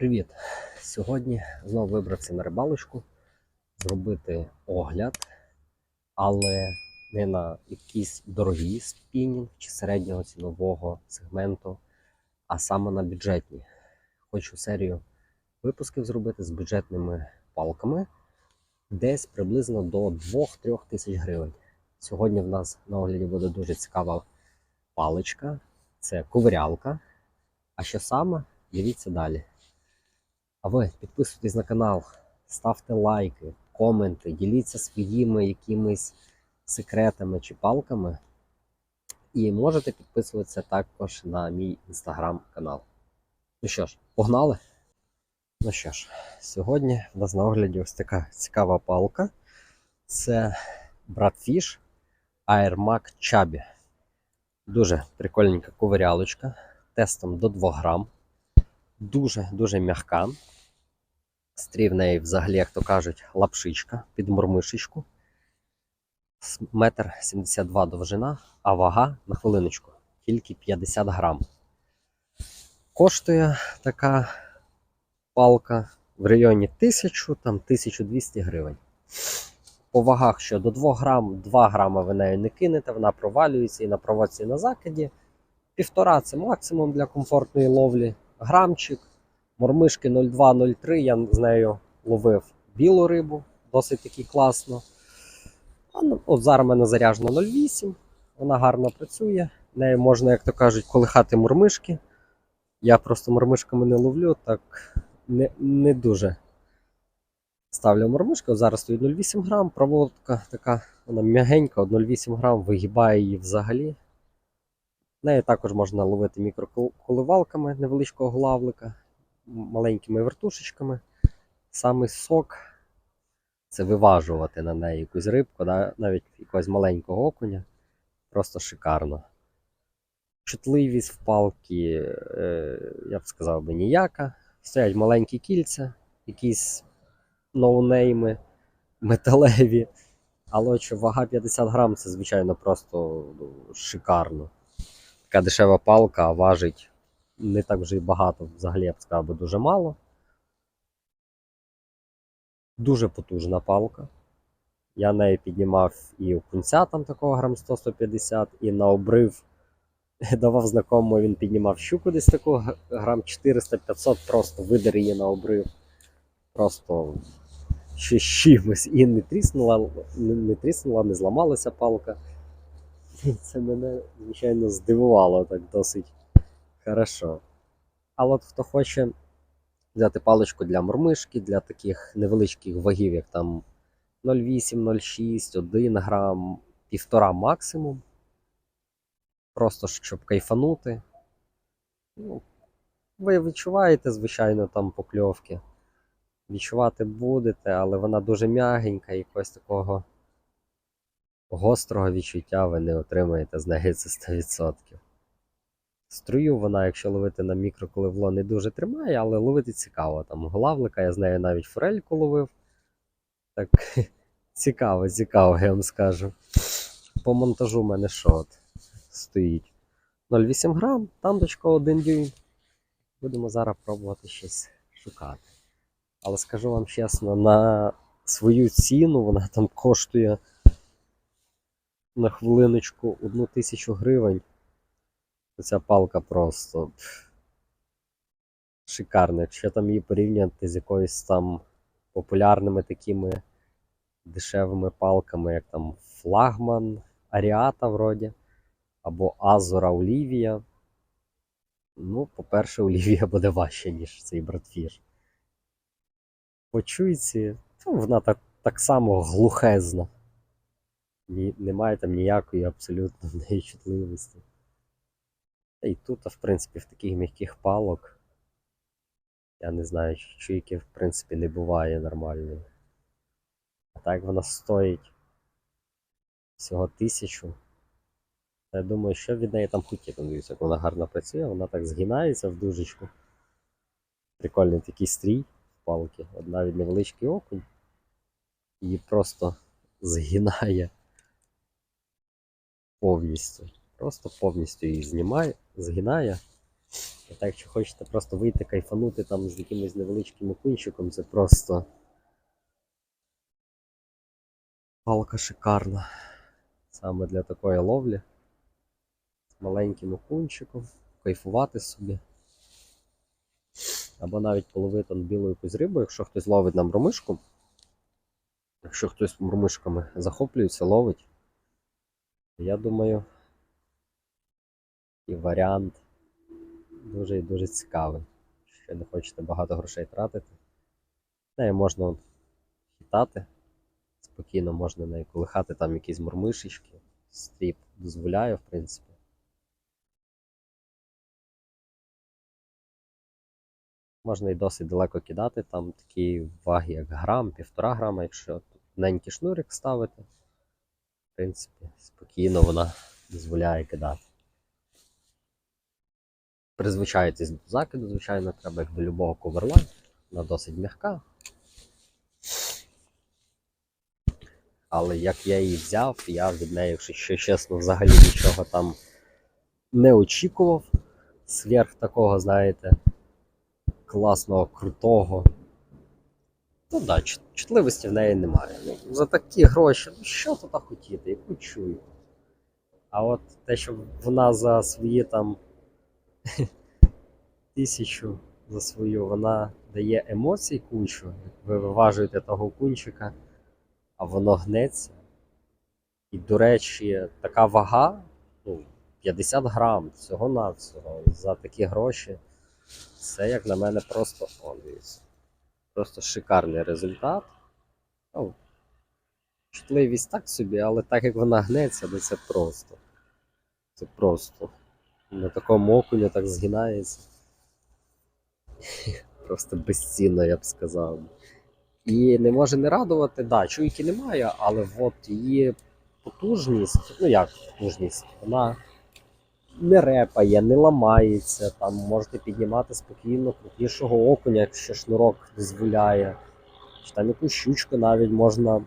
Привіт! Сьогодні знову вибрався на рибалочку зробити огляд, але не на якийсь дорогий спінінг чи середнього цінового сегменту, а саме на бюджетні. Хочу серію випусків зробити з бюджетними палками десь приблизно до 2-3 тисяч гривень. Сьогодні в нас на огляді буде дуже цікава паличка, це ковирялка. А що саме, дивіться далі. А ви підписуйтесь на канал, ставте лайки, коменти, діліться своїми якимись секретами чи палками. І можете підписуватися також на мій інстаграм-канал. Ну що ж, погнали? Ну що ж, сьогодні в нас на огляді ось така цікава палка. Це Bradfish Airmac Chubby. Дуже прикольненька ковирялочка. Тестом до 2 грам дуже-дуже м'яка. Стрій в неї взагалі, як то кажуть, лапшичка під мормишечку. С- Метр 72 довжина, а вага на хвилиночку тільки 50 грам. Коштує така палка в районі 1000, там 1200 гривень. По вагах, що до 2 грам, 2 грама ви нею не кинете, вона провалюється і на проводці і на закиді. Півтора це максимум для комфортної ловлі. Грамчик, мормишки 0,2-0,3. Я з нею ловив білу рибу, досить таки класно. Ну, от зараз в мене заряджено 0,8. Вона гарно працює. Нею можна, як то кажуть, колихати мормишки. Я просто мормишками не ловлю, так не, не дуже ставлю мормишки. Зараз стоїть 0,8 грам, проводка така, вона м'ягенька, 0,8 грам, вигибає її взагалі. Нею також можна ловити мікроколивалками невеличкого главлика, маленькими вертушечками. Самий сок це виважувати на неї якусь рибку, да, навіть якогось маленького окуня. Просто шикарно. Чутливість в палки, е, я б сказав би, ніяка. Стоять маленькі кільця, якісь ноунейми металеві. Але вага 50 грам, це, звичайно, просто ну, шикарно така дешева палка, важить не так вже й багато, взагалі я б сказав, би дуже мало. Дуже потужна палка. Я нею піднімав і у кунця там такого грам 100-150, і на обрив давав знакомому, він піднімав щуку десь такого грам 400-500, просто видер її на обрив. Просто ще чимось. І не тріснула, не, не тріснула, не зламалася палка. Це мене, звичайно, здивувало так досить хорошо. Але от хто хоче взяти паличку для мормишки, для таких невеличких вагів, як там 0,8, 0,6, 1 грам, 1,5 максимум. Просто щоб кайфанути. Ну, ви відчуваєте, звичайно, там покльовки. Відчувати будете, але вона дуже м'ягенька, якогось такого гострого відчуття ви не отримаєте з неї це 100%. Струю вона, якщо ловити на мікроколивло, не дуже тримає, але ловити цікаво. Там главлика, я з нею навіть форельку ловив. Так цікаво, цікаво, я вам скажу. По монтажу в мене що стоїть 0,8 грам, тандочка 1 дюйм. Будемо зараз пробувати щось шукати. Але скажу вам чесно, на свою ціну вона там коштує на хвилиночку одну тисячу гривень. Ця палка просто шикарна. Якщо там її порівняти з якоюсь там популярними такими дешевими палками, як там Флагман, Аріата вроді, або Азора Олівія. Ну, по-перше, Олівія буде важче, ніж цей Братфіш. По вона так, так само глухезна. Ні, немає там ніякої абсолютно в неї чутливості. І тут, в принципі, в таких м'яких палок. Я не знаю, чуйки, в принципі, не буває нормальної. А так вона стоїть всього тисячу. Та Я думаю, що від неї там хотіти. Дивіться, як вона гарно працює, вона так згинається в дужечку. Прикольний такий стрій в палки. От навіть невеличкий окунь. Її просто згинає повністю. Просто повністю її знімає, згинає. І так, якщо хочете просто вийти кайфанути там з якимось невеличким окунчиком, це просто палка шикарна. Саме для такої ловлі. З маленьким окунчиком, кайфувати собі. Або навіть половити білу якусь рибу, якщо хтось ловить на мромишку. Якщо хтось мормишками захоплюється, ловить. Я думаю, і варіант дуже і дуже цікавий. Якщо не хочете багато грошей тратити. Нею можна хитати. Спокійно можна нею колихати там якісь мормишечки. Стріп дозволяє, в принципі. Можна і досить далеко кидати, там такі ваги, як грам, півтора грама, якщо тоненький шнурик ставити. Принципі, спокійно вона дозволяє кидати. Призвичаєтесь до закиду, звичайно, треба як до любого коверла. Вона досить м'яка. Але як я її взяв, я від неї, якщо чесно, взагалі нічого там не очікував. Сверх такого, знаєте, класного, крутого. Ну да, чутливості в неї немає. Ну, за такі гроші, ну що тут хотіти, яку чую. А от те, що вона за свої там тисячу за свою, вона дає емоцій кучу. Як ви виважуєте того кунчика, а воно гнеться. І, до речі, така вага, ну, 50 грам всього-навсього за такі гроші. Це, як на мене, просто о, дивіться. Просто шикарний результат. Ну, чутливість так собі, але так як вона гнеться, то це просто. Це просто. На такому окуні так згинається. Просто безцінно, я б сказав. І не може не радувати, да, чуйки немає, але от її потужність, ну як потужність, вона не репає, не ламається. Там можете піднімати спокійно крупнішого окуня, якщо шнурок дозволяє. Чи там якусь щучку навіть можна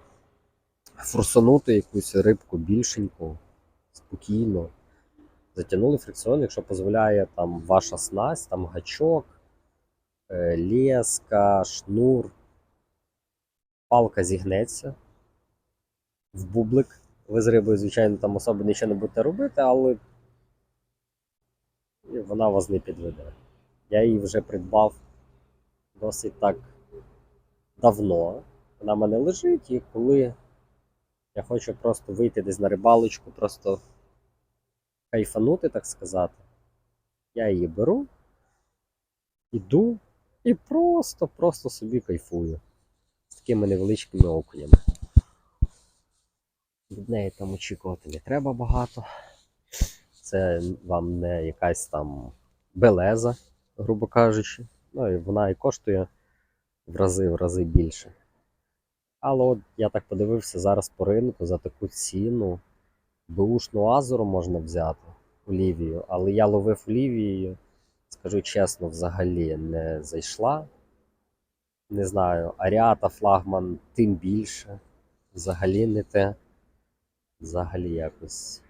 форсанути якусь рибку більшеньку, спокійно. Затягнули фрикціон, якщо дозволяє там ваша снасть, там гачок, е, леска, шнур. Палка зігнеться в бублик. Ви з рибою, звичайно, там особо нічого не будете робити, але і вона вас не підведе. Я її вже придбав досить так давно. Вона в мене лежить, і коли я хочу просто вийти десь на рибалочку, просто кайфанути, так сказати, я її беру, іду і просто-просто собі кайфую з такими невеличкими окунями. Від неї там очікувати не треба багато. Це вам не якась там белеза, грубо кажучи. Ну і вона і коштує в рази в рази більше. Але от я так подивився зараз по ринку за таку ціну. Бушну азуру можна взяти олівію, але я ловив олівією, скажу чесно, взагалі не зайшла. Не знаю, Аріата флагман тим більше. Взагалі не те. Взагалі якось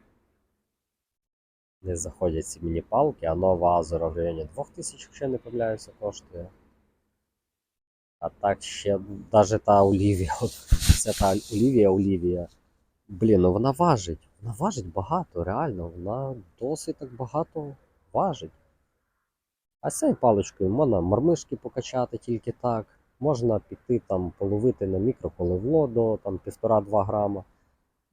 не заходять ці мені палки, а нова Азора в районі 2000, якщо я не помиляюся, коштує. А так ще навіть та Олівія, от ця та Олівія Олівія. Блін, ну вона важить. Вона важить багато, реально, вона досить так багато важить. А цією паличкою можна мормишки покачати тільки так. Можна піти там половити на мікроколивло до там 1,5-2 грама.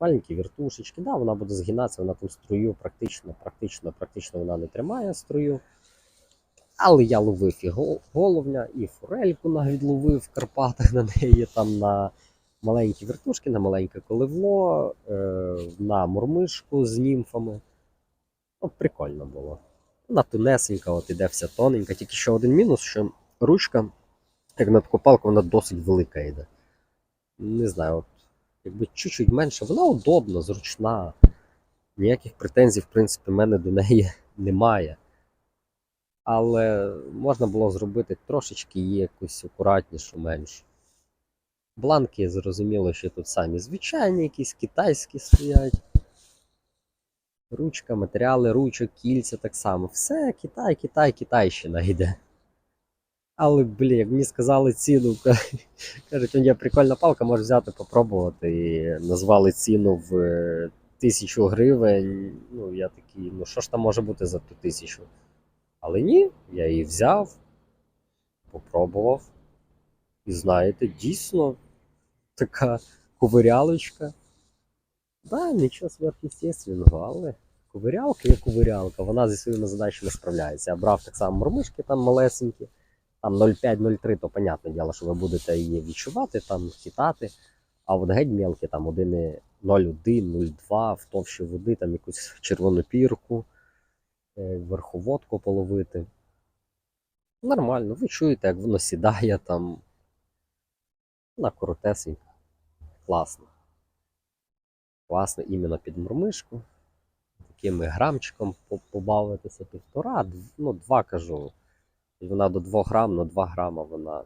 Маленькі вертушечки, да, вона буде згинатися, вона там струю практично, практично, практично вона не тримає струю. Але я ловив і головня, і форельку навіть ловив в Карпатах на неї, там на маленькі вертушки, на маленьке коливло, е, на мурмишку з німфами. От прикольно було. Вона тунесенька, от іде вся тоненька. Тільки ще один мінус, що ручка, як на таку палку, вона досить велика йде. Не знаю, от, якби чуть-чуть менше, вона удобна, зручна. Ніяких претензій, в принципі, в мене до неї немає. Але можна було зробити трошечки її якусь акуратнішу, меншу. Бланки, зрозуміло, що тут самі звичайні, якісь китайські стоять. Ручка, матеріали, ручок, кільця так само. Все, Китай, Китай, Китайщина йде. Але, блін, як мені сказали ціну, кажуть, «Он є прикольна палка, можеш взяти, попробувати. І назвали ціну в е, тисячу гривень. Ну, я такий, ну що ж там може бути за ту тисячу? Але ні, я її взяв, попробував. І знаєте, дійсно така ковирялочка. Да, нічого сверхъестественного, але ковирялка є ковирялка, вона зі своїми задачами справляється. Я брав так само мормишки там малесенькі, там 0,5-0,3, то понятне діло, що ви будете її відчувати, там хитати. А от геть мелкі, там 1,01, 0,2 в товщі води, там якусь червону пірку, е, верховодку половити. Нормально, ви чуєте, як воно сідає там. Вона коротесенька. Класно. Класно іменно під мурмишку. Таким грамчиком побавитися півтора, ну, два кажу. І Вона до 2 грам, на 2 грама вона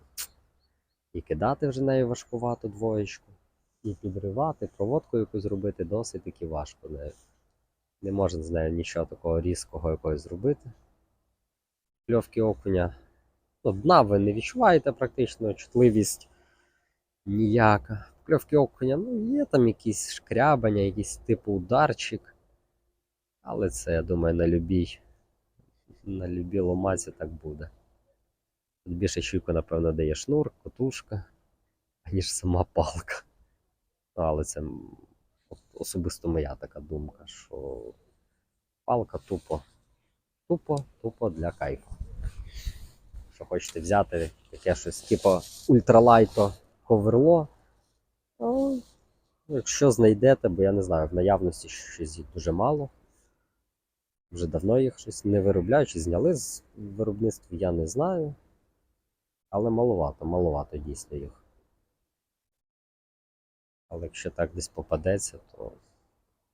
і кидати вже нею важкувато двоєчку, і підривати, проводку якусь зробити досить таки важко нею. Не можна з нею нічого такого різкого якогось зробити. Кльовки окуня. Ну, дна ви не відчуваєте практично, чутливість ніяка. Кльовки окуня, ну, є там якісь шкрябання, якийсь типу ударчик. Але це, я думаю, на любій, на любій ломаці так буде. Більше чуйку, напевно, дає шнур, котушка, аніж сама палка. Ну, але це особисто моя така думка, що палка тупо, тупо, тупо для кайфу. Що хочете взяти таке щось, типу ультралайто коверло. Ну, якщо знайдете, бо я не знаю, в наявності щось їх дуже мало. Вже давно їх щось не виробляють, чи зняли з виробництва, я не знаю. Але маловато, маловато дійсно їх. Але якщо так десь попадеться, то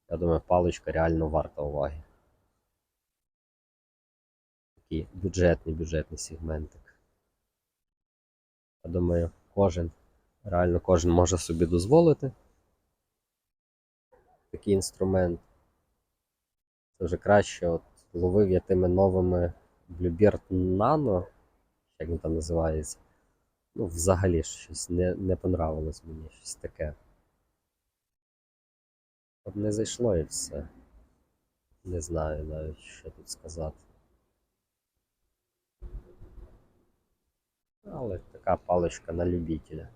я думаю, паличка реально варта уваги. Такий бюджетний бюджетний сегментик. Я думаю, кожен, реально кожен може собі дозволити такий інструмент. Це вже краще от ловив я тими новими Bluebird Nano, як він там називається. Ну, взагалі щось не, не понравилось мені, щось таке. От не зайшло і все. Не знаю навіть, що тут сказати. Але така паличка на любителя.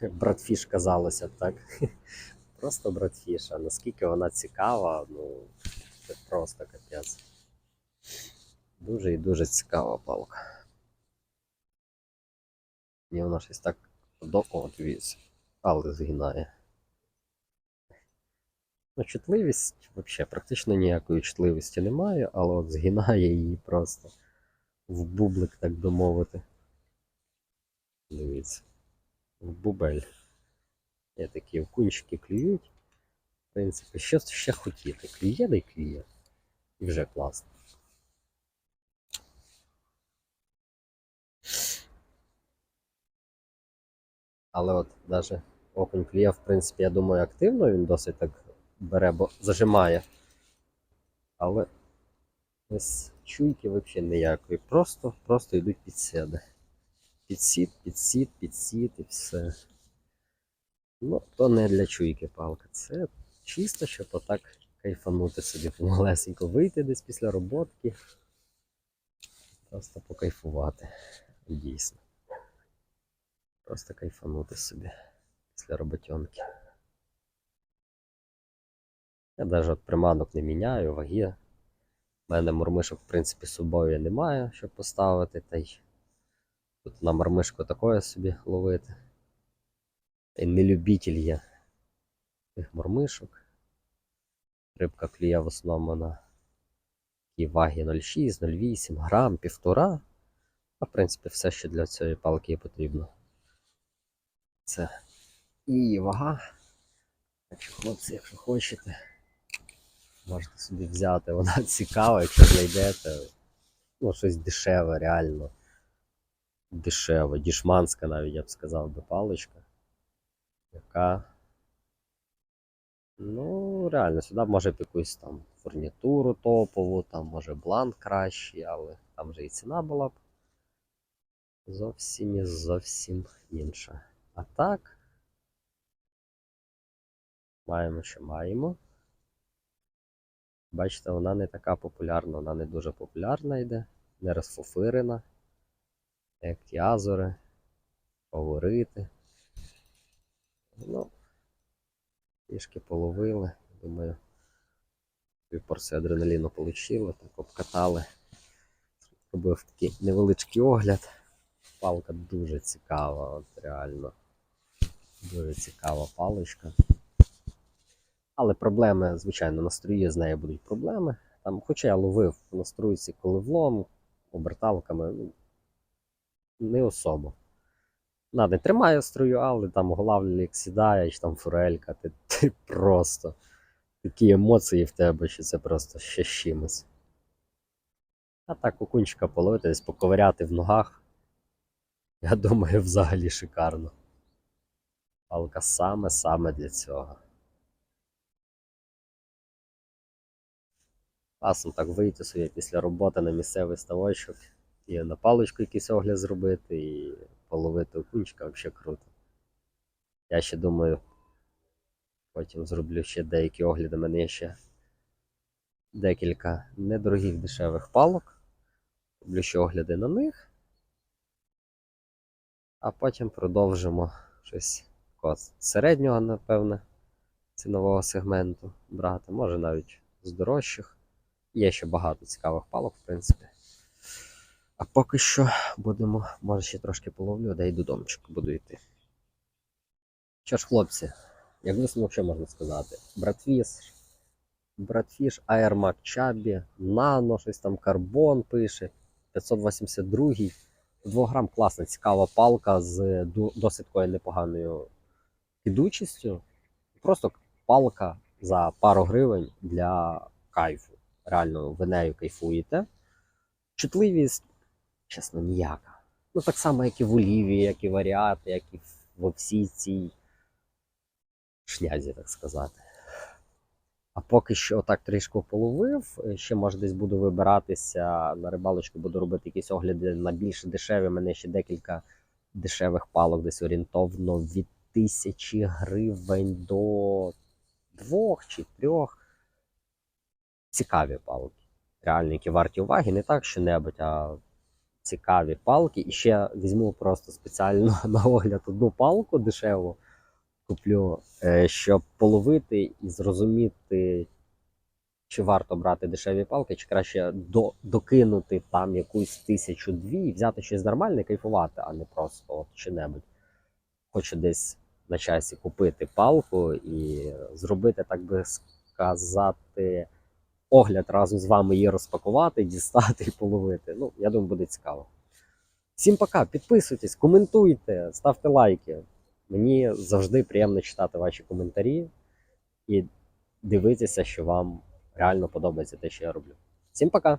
Братфіш казалося так. Просто братфіша. Наскільки вона цікава, ну це просто капець. Дуже і дуже цікава палка. Мені вона щось так до О, але згинає. Ну, чутливість взагалі практично ніякої чутливості немає, але от згинає її просто в бублик, так би мовити. Дивіться. В бубель. Є такі окунчики клюють. В принципі, що ще хотіти? Клює, й клює. І вже класно. Але от навіть окунь в принципі, я думаю, активно він досить так бере, бо зажимає. Але ось чуйки взагалі ніякої. Просто, просто йдуть під себе. Підсід, підсід, підсід і все. Ну, то не для чуйки палка. Це чисто, щоб отак кайфанути собі помалесенько вийти десь після роботки. Просто покайфувати. Дійсно. Просто кайфанути собі після роботьонки. Я навіть от приманок не міняю, ваги. У мене мормишок, в принципі, з собою немає, щоб поставити. Та й тут на мормишку такое собі ловити. Та й не любитель я тих мормишок. Рибка клює в основному на такій вагі 0,6, 0,8 грам, півтора. А в принципі, все, що для цієї палки і потрібно. Це її вага. Так хлопці, якщо хочете, можете собі взяти. Вона цікава, якщо знайдете. Ну, щось дешеве, реально. Дешеве, дішманська навіть я б сказав би паличка. Яка Ну, реально, сюди може б якусь там фурнітуру топову, там може бланк кращий, але там вже і ціна була б зовсім і зовсім інша. А так, маємо, що маємо. Бачите, вона не така популярна, вона не дуже популярна йде, не розфофирена, як ті азори. Ну, трішки половили, думаю, півпорцію адреналіну отримали, так обкатали. Робив такий невеличкий огляд. Палка дуже цікава, от реально. Дуже цікава паличка. Але проблеми, звичайно, на строї з нею будуть проблеми. Там, хоча я ловив на струйці коливлом, оберталками, ну, не особо. Не тримає струю, але там голавлі як сідає, чи там форелька, ти, ти просто такі емоції в тебе, що це просто ще чимось. А так окунчика половити, десь поковиряти в ногах. Я думаю, взагалі шикарно. Палка саме-саме для цього. Класно так вийти собі після роботи на місцевий ставочок і на паличку якийсь огляд зробити, і половити окунчика взагалі круто. Я ще думаю, потім зроблю ще деякі огляди. Мене ще декілька недорогих дешевих палок. Роблю ще огляди на них. А потім продовжимо щось такого середнього, напевне, цінового сегменту брати. Може навіть з дорожчих. Є ще багато цікавих палок, в принципі. А поки що будемо, може ще трошки половлю, де й додомчик буду йти. Що ж, хлопці, як висновок, що можна сказати? Братфіш, Братфіш, Airmac Chubby, Nano, щось там карбон пише, 582 2 грам класна, цікава палка з досить непоганою підучістю. Просто палка за пару гривень для кайфу. Реально, ви нею кайфуєте. Чутливість, чесно, ніяка. Ну, так само, як і в Олівії, як і в Аріаті, як і во всій цій шнязі, так сказати. А поки що так трішки половив. Ще може десь буду вибиратися на рибалочку, буду робити якісь огляди на більш дешеві. У мене ще декілька дешевих палок, десь орієнтовно від тисячі гривень до двох чи трьох. Цікаві палки. Реально, які варті уваги, не так що-небудь, а цікаві палки. І ще візьму просто спеціально на огляд одну палку дешеву куплю, е, щоб половити і зрозуміти, чи варто брати дешеві палки, чи краще до, докинути там якусь тисячу-дві і взяти щось нормальне, кайфувати, а не просто от чи-небудь. Хочу десь на часі купити палку і зробити, так би сказати, огляд разом з вами її розпакувати, дістати і половити. Ну, я думаю, буде цікаво. Всім пока, підписуйтесь, коментуйте, ставте лайки. Мені завжди приємно читати ваші коментарі і дивитися, що вам реально подобається те, що я роблю. Всім пока!